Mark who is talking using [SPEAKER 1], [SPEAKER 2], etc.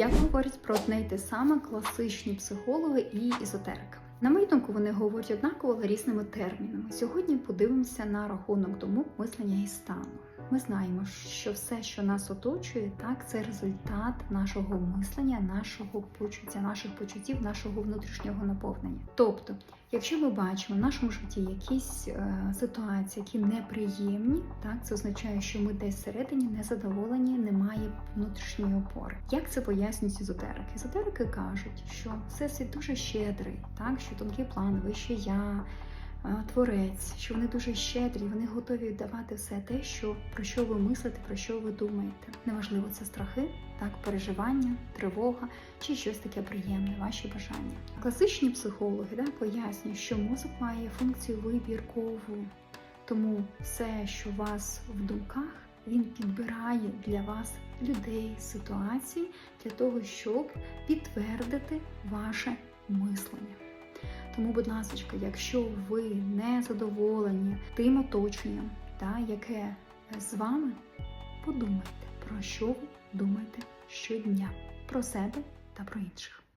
[SPEAKER 1] Як говорять про одне й те саме класичні психологи і езотерики? На мою думку, вони говорять однаково, різними термінами. Сьогодні подивимося на рахунок думок, мислення і стану. Ми знаємо, що все, що нас оточує, так це результат нашого мислення, нашого почуття, наших почуттів, нашого внутрішнього наповнення. Тобто, якщо ми бачимо в нашому житті якісь е, ситуації, які неприємні, так це означає, що ми десь всередині незадоволені, немає внутрішньої опори. Як це пояснюють езотерики? Езотерики кажуть, що всесвіт дуже щедрий, так що тонкий план, вище я. Творець, що вони дуже щедрі, вони готові давати все те, що про що ви мислите, про що ви думаєте. Неважливо, це страхи, так, переживання, тривога чи щось таке приємне, ваші бажання. Класичні психологи так, пояснюють, що мозок має функцію вибіркову, тому все, що у вас в думках, він підбирає для вас людей, ситуації для того, щоб підтвердити ваше мислення. Тому, будь ласка, якщо ви не задоволені тим оточенням, та, яке з вами, подумайте, про що ви думаєте щодня, про себе та про інших.